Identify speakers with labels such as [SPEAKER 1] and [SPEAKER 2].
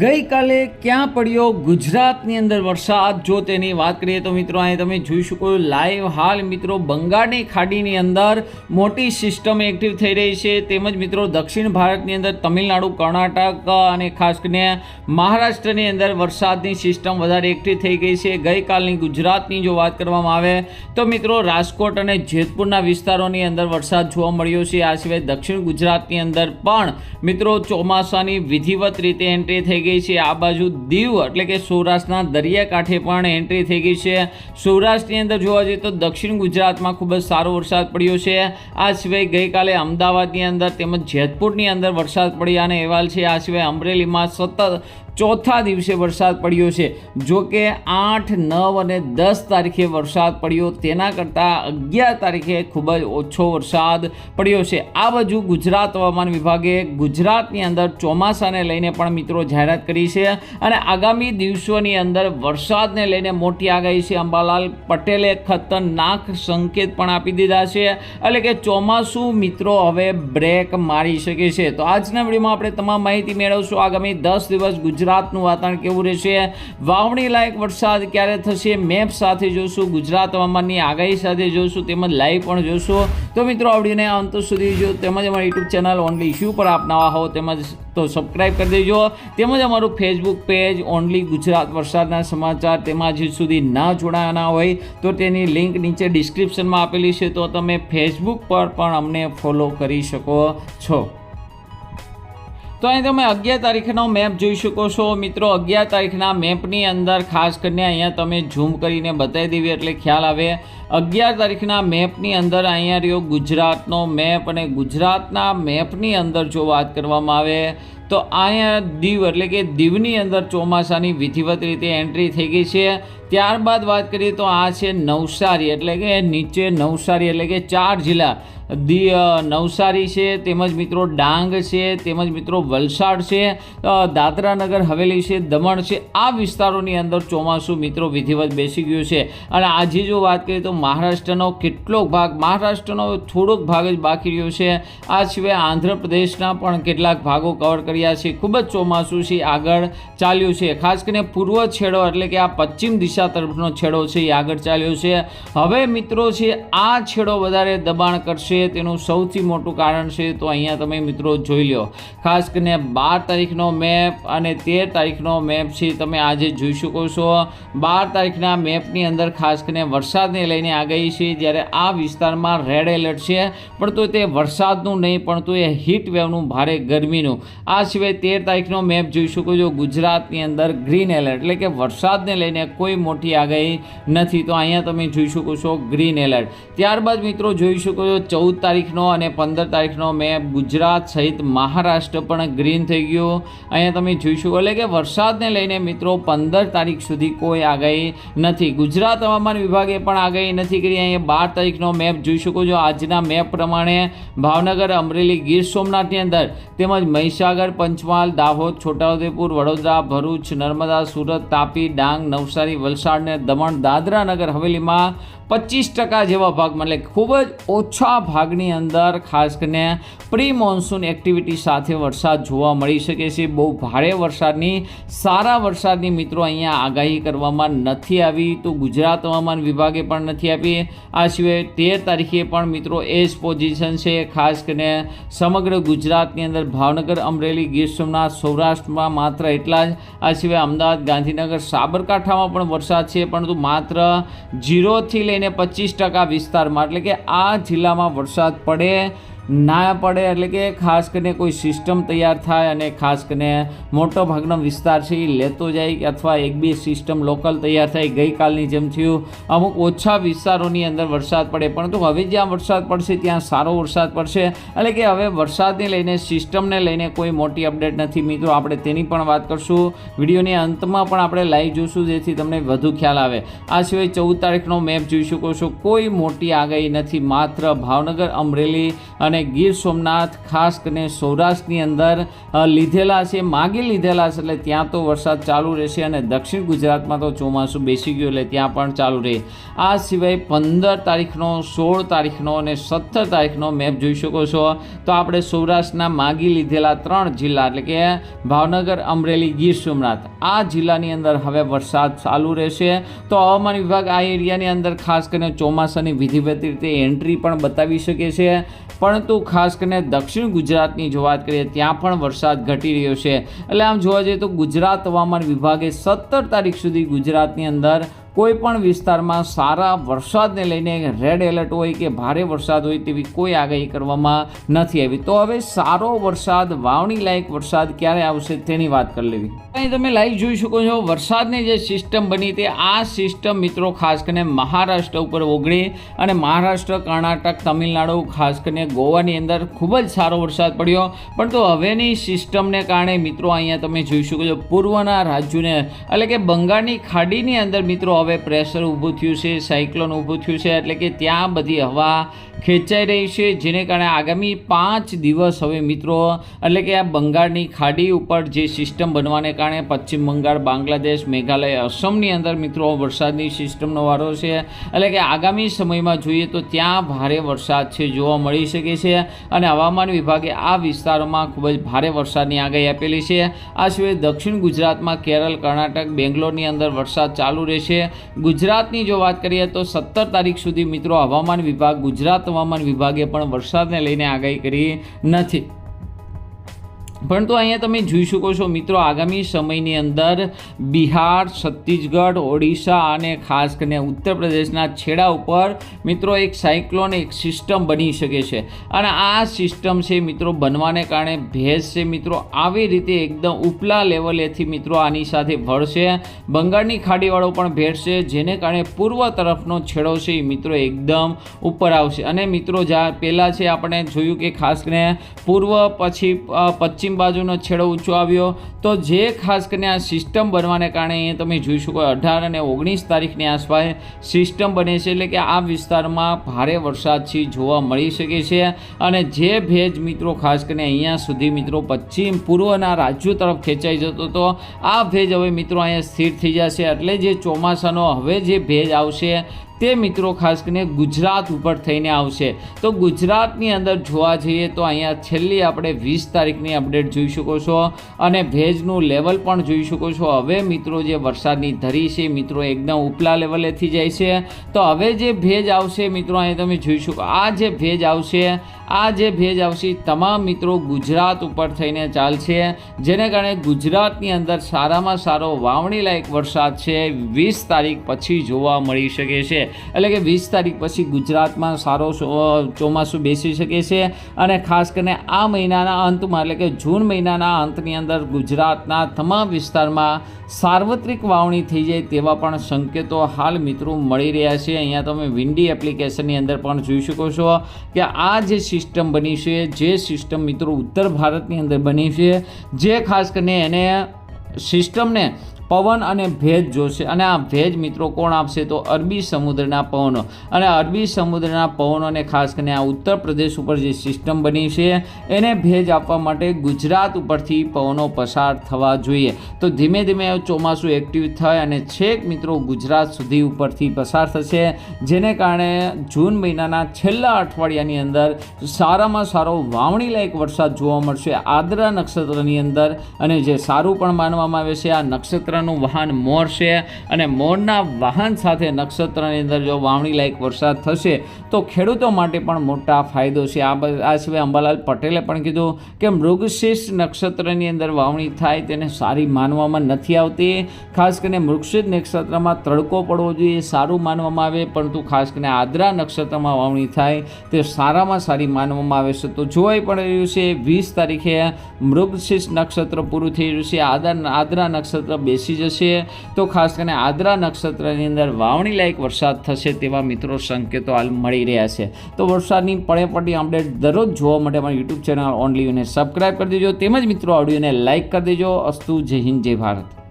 [SPEAKER 1] ગઈકાલે ક્યાં પડ્યો ગુજરાતની અંદર વરસાદ? જો તેની વાત કરીએ તો મિત્રો અહીં તમે જોઈ શકો લાઈવ હાલ મિત્રો બંગાળની ખાડીની અંદર મોટી સિસ્ટમ એક્ટિવ થઈ રહી છે. તેમજ મિત્રો દક્ષિણ ભારતની અંદર તમિલનાડુ, કર્ણાટક અને ખાસ કરીને મહારાષ્ટ્રની અંદર વરસાદની સિસ્ટમ વધારે એક્ટિવ થઈ ગઈ છે. ગઈકાલની ગુજરાતની જો વાત કરવામાં આવે તો મિત્રો રાજકોટ અને જેતપુરના વિસ્તારોની અંદર વરસાદ જોવા મળ્યો છે. આ સિવાય દક્ષિણ ગુજરાતની અંદર પણ મિત્રો ચોમાસાની વિધિવત રીતે એન્ટ્રી થઈ ગઈ છે. આ બાજુ દીવ એટલે કે સૌરાષ્ટ્રના દરિયાકાંઠે પણ એન્ટ્રી થઈ ગઈ છે. સૌરાષ્ટ્રની અંદર જોવા જઈએ તો દક્ષિણ ગુજરાતમાં ખૂબ જ સારો વરસાદ પડ્યો છે. આ સિવાય ગઈકાલે અમદાવાદની અંદર તેમજ જેતપુરની અંદર વરસાદ પડ્યાના અહેવાલ છે. આ સિવાય અમરેલીમાં સતત ચોથા દિવસે વરસાદ પડ્યો છે. જો કે આઠ, નવ અને દસ તારીખે વરસાદ પડ્યો. તેના કરતાં અગિયાર તારીખે ખૂબ જ ઓછો વરસાદ પડ્યો છે. આ બાજુ ગુજરાત હવામાન વિભાગે ગુજરાતની અંદર ચોમાસાને લઈને પણ મિત્રો જાહેરાત કરી છે અને આગામી દિવસોની અંદર વરસાદને લઈને મોટી આગાહી છે. અંબાલાલ પટેલે ખતરનાક સંકેત પણ આપી દીધા છે. એટલે કે ચોમાસું મિત્રો હવે બ્રેક મારી શકે છે. તો આજના વિડીયોમાં આપણે તમામ માહિતી મેળવશું. આગામી દસ દિવસ ગુજરાતનું વાતાવરણ કેવું રહેશે? વાવણી લાયક વરસાદ ક્યારે થશે? મેપ સાથે જોશું. ગુજરાત હવામાનની આગાહી સાથે જોશું. તેમજ લાઈવ પણ જોશું. તો મિત્રો આવડીને અંત સુધી જો તેમજ અમારી યુટ્યુબ ચેનલ ઓનલી ઇશ્યુ પર આપ નવા હો, તેમજ તો સબસ્ક્રાઈબ કરી દેજો. તેમજ અમારું ફેસબુક પેજ ઓનલી ગુજરાત વરસાદના સમાચાર તેમાં હજી સુધી ના જોડાયા હોય, તો તેની લિંક નીચે ડિસ્ક્રિપ્શનમાં આપેલી છે. તો તમે ફેસબુક પર પણ અમને ફોલો કરી શકો છો. તો અહીં તમે અગિયાર તારીખનો મેપ જોઈ શકો છો. મિત્રો, અગિયાર તારીખના મેપની અંદર ખાસ કરીને અહીંયા તમે ઝૂમ કરીને બતાવી દેવી એટલે ખ્યાલ આવે. અગિયાર તારીખના મેપની અંદર અહીંયા રહ્યો ગુજરાતનો મેપ અને ગુજરાતના મેપની અંદર જો વાત કરવામાં આવે, તો અહીંયા દીવ એટલે કે દીવની અંદર ચોમાસાની વિધિવત રીતે એન્ટ્રી થઈ ગઈ છે. ત્યારબાદ વાત કરીએ તો આ છે નવસારી, એટલે કે નીચે નવસારી, એટલે કે ચાર જિલ્લા. દી નવસારી છે, તેમજ મિત્રો ડાંગ છે, તેમજ મિત્રો વલસાડ છે દાદરાનગર, હવેલી છે, દમણ છે, આ વિસ્તારોની અંદર ચોમાસું મિત્રો વિધિવત બેસી ગયું છે. અને આજે જો વાત કરીએ તો મહારાષ્ટ્રનો કેટલોક ભાગ, મહારાષ્ટ્રનો થોડોક ભાગ જ બાકી રહ્યો છે. આ સિવાય આંધ્રપ્રદેશના પણ કેટલાક ભાગો કવર કર્યા છે. ખૂબ જ ચોમાસું છે, આગળ ચાલ્યું છે. ખાસ કરીને પૂર્વ છેડો, એટલે કે આ પશ્ચિમ દિશા તરફનો છેડો છે, એ આગળ ચાલ્યો છે. હવે મિત્રો છે, આ છેડો વધારે દબાણ કરશે, તેનું સૌથી મોટું કારણ છે, તો અહીંયા તમે મિત્રો જોઈ લો ખાસ કરીને બાર તારીખનો મેપ અને તેર તારીખનો મેપ છે, તમે આજે જોઈ શકો છો. બાર તારીખના મેપની અંદર ખાસ કરીને વરસાદને લઈને આગાહી છે, જ્યારે આ વિસ્તારમાં રેડ એલર્ટ છે, પણ તો તે વરસાદનું નહીં, પણ તો એ હીટ વેવનું ભારે ગરમીનું. આ સિવાય તેર તારીખનો મેપ જોઈ શકો છો, ગુજરાતની અંદર ગ્રીન એલર્ટ એટલે કે વરસાદને લઈને કોઈ મોટી આગાહી નથી. તો અહીંયા તમે જોઈ શકો છો ગ્રીન એલર્ટ ત્યારબાદ મિત્રો જોઈ શકો છો ચૌદ તારીખનો અને પંદર તારીખનો મેં ગુજરાત સહિત મહારાષ્ટ્ર પણ ગ્રીન થઈ ગયું. અહીંયા તમે જોઈ શકો એટલે કે વરસાદને લઈને મિત્રો પંદર તારીખ સુધી કોઈ આગાહી નથી. ગુજરાત હવામાન વિભાગે પણ આગાહી નથી કરી. અહીંયા બાર તારીખનો મેપ જોઈ શકો છો. આજના મેપ પ્રમાણે ભાવનગર, અમરેલી, ગીર સોમનાથની અંદર તેમજ મહીસાગર, પંચમહાલ, દાહોદ, છોટાઉદેપુર, વડોદરા, ભરૂચ, નર્મદા, સુરત, તાપી, ડાંગ, નવસારી, વલસાડ ને દમણ દાદરા નગર હવેલીમાં પચીસ ટકા જેવા ભાગમાં, એટલે ખૂબ જ ઓછા ભાગની અંદર ખાસ કરીને પ્રી મોન્સૂન એક્ટિવિટી સાથે વરસાદ જોવા મળી શકે છે. બહુ ભારે વરસાદની, સારા વરસાદની મિત્રો અહીંયા આગાહી કરવામાં નથી આવી. તો ગુજરાત હવામાન વિભાગે પણ નથી આપી. આ સિવાય તેર તારીખે પણ મિત્રો એ જ પોઝિશન છે. ખાસ કરીને સમગ્ર ગુજરાતની અંદર ભાવનગર, અમરેલી, ગીર સોમનાથ, સૌરાષ્ટ્રમાં માત્ર એટલા જ. આ સિવાય અમદાવાદ, ગાંધીનગર, સાબરકાંઠામાં પણ વરસાદ છે. પરંતુ માત્ર ઝીરોથી લઈને પચીસ ટકા વિસ્તારમાં. એટલે કે આ જિલ્લામાં વરસાદ પડે ના પડે એટલે કે ખાસ કરીને કોઈ સિસ્ટમ તૈયાર થાય અને ખાસ કરીને મોટો ભાગનો વિસ્તાર છે એ લેતો જાય અથવા એક બે સિસ્ટમ લોકલ તૈયાર થાય. ગઈકાલની જેમ થયું, અમુક ઓછા વિસ્તારોની અંદર વરસાદ પડે, પરંતુ હવે જ્યાં વરસાદ પડશે ત્યાં સારો વરસાદ પડશે. એટલે કે હવે વરસાદને લઈને, સિસ્ટમને લઈને કોઈ મોટી અપડેટ નથી. મિત્રો, આપણે તેની પણ વાત કરશું. વિડીયોની અંતમાં પણ આપણે લાઈવ જોશું, જેથી તમને વધુ ખ્યાલ આવે. આ સિવાય ચૌદ તારીખનો મેપ જોઈ શકો છો. કોઈ મોટી આગાહી નથી. માત્ર ભાવનગર, અમરેલી અને ગીર સોમનાથ, ખાસ કરીને સૌરાષ્ટ્રની અંદર લીધેલા છે, માગી લીધેલા છે, એટલે ત્યાં તો વરસાદ ચાલુ રહેશે અને દક્ષિણ ગુજરાતમાં તો ચોમાસું બેસી ગયું, એટલે ત્યાં પણ ચાલુ રહે. આ સિવાય પંદર તારીખનો, સોળ તારીખનો અને સત્તર તારીખનો મેપ જોઈ શકો છો. તો આપણે સૌરાષ્ટ્રના માગી લીધેલા ત્રણ જિલ્લા, એટલે કે ભાવનગર, અમરેલી, ગીર સોમનાથ, આ જિલ્લાની અંદર હવે વરસાદ ચાલુ રહેશે. તો હવામાન વિભાગ આ એરિયાની અંદર ખાસ કરીને ચોમાસાની વિધિવત રીતે એન્ટ્રી પણ બતાવી શકે છે. પરંતુ ખાસ કરીને દક્ષિણ ગુજરાતની જો વાત કરીએ, ત્યાં પણ વરસાદ ઘટી રહ્યો છે. એટલે આમ જોવા જઈએ તો ગુજરાત હવામાન વિભાગે સત્તર તારીખ સુધી ગુજરાતની અંદર કોઈ પણ વિસ્તારમાં સારા વરસાદને લઈને રેડ એલર્ટ હોય કે ભારે વરસાદ હોય તેવી કોઈ આગાહી કરવામાં નથી આવી. તો હવે સારો વરસાદ વાવણી લાયક વરસાદ ક્યારે આવશે તેની વાત કરી લેવી. અહીં તમે લાઈવ જોઈ શકો છો, વરસાદની જે સિસ્ટમ બની તે આ સિસ્ટમ મિત્રો ખાસ કરીને મહારાષ્ટ્ર ઉપર ઓગળી અને મહારાષ્ટ્ર, કર્ણાટક, તમિલનાડુ, ખાસ કરીને ગોવાની અંદર ખૂબ જ સારો વરસાદ પડ્યો. પણ તો હવેની સિસ્ટમને કારણે મિત્રો અહીંયા તમે જોઈ શકો છો, પૂર્વના રાજ્યોને, એટલે કે બંગાળની ખાડીની અંદર મિત્રો હવે પ્રેશર ઊભું થયું છે સાયક્લોન ઊભું થયું છે એટલે કે ત્યાં બધી હવા ખેંચાઈ રહી છે, જેને કારણે આગામી પાંચ દિવસ હવે મિત્રો, એટલે કે આ બંગાળની ખાડી ઉપર જે સિસ્ટમ બનવાને કારણે પશ્ચિમ બંગાળ, બાંગ્લાદેશ, મેઘાલય, અસમની અંદર મિત્રો વરસાદની સિસ્ટમનો વારો છે. એટલે કે આગામી સમયમાં જોઈએ તો ત્યાં ભારે વરસાદ છે, જોવા મળી શકે છે અને હવામાન વિભાગે આ વિસ્તારોમાં ખૂબ જ ભારે વરસાદની આગાહી આપેલી છે. આ સિવાય દક્ષિણ ગુજરાતમાં કેરળ, કર્ણાટક, બેંગ્લોરની અંદર વરસાદ ચાલુ રહેશે. ગુજરાતની જો વાત કરીએ તો સત્તર તારીખ સુધી મિત્રો હવામાન વિભાગ ગુજરાત હવામાન વિભાગે પણ વરસાદને લઈને આગાહી કરી નથી. પરંતુ અહીંયા તમે જોઈ શકો છો મિત્રો આગામી સમયની અંદર બિહાર છત્તીસગઢ ઓડિશા અને ખાસ કરીને ઉત્તર પ્રદેશના છેડા ઉપર મિત્રો એક સાયક્લોન એક સિસ્ટમ બની શકે છે. અને આ સિસ્ટમ છે મિત્રો બનવાને કારણે ભેજ છે મિત્રો આવી રીતે એકદમ ઉપલા લેવલેથી મિત્રો આની સાથે ભળશે બંગાળની ખાડીવાળો પણ ભેળશે જેને કારણે પૂર્વ તરફનો છેડો છે એ મિત્રો એકદમ ઉપર આવશે. અને મિત્રો જ્યાં પહેલાં છે આપણે જોયું કે ખાસ કરીને પૂર્વ પછી અ, પશ્ચિમ બાજુનો છેડો ઊંચો આવ્યો. તો જે ખાસ કરીને આ સિસ્ટમ બનવાને કારણે અહીંયા તમે જોઈ શકો અઢાર અને ઓગણીસ તારીખની આસપાસ સિસ્ટમ બને છે, એટલે કે આ વિસ્તારમાં ભારે વરસાદથી જોવા મળી શકે છે. અને જે ભેજ મિત્રો, ખાસ કરીને અહીંયા સુધી મિત્રો, પશ્ચિમ પૂર્વના રાજ્યો તરફ ખેંચાઈ જતો હતો, આ ભેજ હવે મિત્રો અહીંયા સ્થિર થઈ જશે. એટલે જે ચોમાસાનો હવે જે ભેજ આવશે તે મિત્રો ખાસ કરીને ગુજરાત ઉપર થઈને આવશે. તો ગુજરાતની અંદર જોવા જઈએ તો અહીંયા છેલ્લી આપણે વીસ તારીખની અપડેટ જોઈ શકો છો અને ભેજનું લેવલ પણ જોઈ શકો છો. હવે મિત્રો જે વરસાદની ધરી છે, મિત્રો એકદમ ઉપલા લેવલેથી જાય છે. તો હવે જે ભેજ આવશે, મિત્રો, અહીંયા તમે જોઈ શકો, આ જે ભેજ આવશે આ જે ભેજ આવશે તમામ મિત્રો ગુજરાત ઉપર થઈને ચાલશે. જેને કારણે ગુજરાતની અંદર સારામાં સારો વાવણી લાયક વરસાદ છે. વીસ તારીખ પછી જોવા મળી શકે છે. એટલે કે વીસ તારીખ પછી ગુજરાતમાં સારો ચોમાસું બેસી શકે છે. અને ખાસ કરીને આ મહિનાના અંતમાં, એટલે કે જૂન મહિનાના અંતની અંદર ગુજરાતના તમામ વિસ્તારમાં સાર્વત્રિક વાવણી થઈ જાય તેવા પણ સંકેતો હાલ મિત્રો મળી રહ્યા છે. અહીંયા તમે વિન્ડી એપ્લિકેશનની અંદર પણ જોઈ શકો છો કે આ જે સિસ્ટમ બની છે, જે સિસ્ટમ મિત્રો ઉત્તર ભારતની અંદર બની છે, જે ખાસ કરીને એને સિસ્ટમને પવન અને ભેજ જોશે. અને આ ભેજ મિત્રો કોણ આપશે? તો અરબી સમુદ્રના પવનો. અને અરબી સમુદ્રના પવનોને ખાસ કરીને આ ઉત્તર પ્રદેશ ઉપર જે સિસ્ટમ બની છે, એને ભેજ આપવા માટે ગુજરાત ઉપરથી પવનો પસાર થવા જોઈએ. તો ધીમે ધીમે ચોમાસું એક્ટિવ થાય અને છેક મિત્રો ગુજરાત સુધી ઉપરથી પસાર થશે. જેને કારણે જૂન મહિનાના છેલ્લા અઠવાડિયાની અંદર સારામાં સારો વાવણી લાયક વરસાદ જોવા મળશે. આદ્રા નક્ષત્રની અંદર અને જે સારું પણ માનવામાં આવે છે, આ નક્ષત્રનું વાહન મોર છે અને મોરના વાહન સાથે નક્ષત્રની અંદર જો વાવણી લાયક વરસાદ થશે, તો ખેડૂતો માટે પણ મોટા ફાયદો છે. આ આ સિવાય અંબાલાલ પટેલે પણ કીધું કે મૃગશીર્ષ નક્ષત્રની અંદર વાવણી થાય તેને સારી માનવામાં નથી આવતી. ખાસ કરીને મૃગશીર્ષ નક્ષત્રમાં તડકો પડવો જોઈએ, સારું માનવામાં આવે, પરંતુ ખાસ કરીને આદ્રા નક્ષત્રમાં વાવણી થાય તે સારામાં સારી માનવામાં આવે છે. તો જોવાઈ પણ રહ્યું છે, વીસ તારીખે મૃગશીર્ષ નક્ષત્ર પૂરું થઈ રહ્યું છે. આદરા આદ્રા નક્ષત્ર બેસી જશે. તો ખાસ કરીને આદ્રા નક્ષત્રની અંદર વાવણી લાયક વરસાદ થશે તેવા મિત્રો સંકેતો હાલ મળી રહ્યા છે. તો વરસાદની પડે પડી અપડેટ દરરોજ જોવા માટે અમારી યુટ્યુબ ચેનલ ઓનલી યુને સબસ્ક્રાઈબ કરી દેજો. તેમજ મિત્રો ઓડિયોને લાઇક કરી દેજો. અસ્તુ, જય હિન્દ, જય ભારત.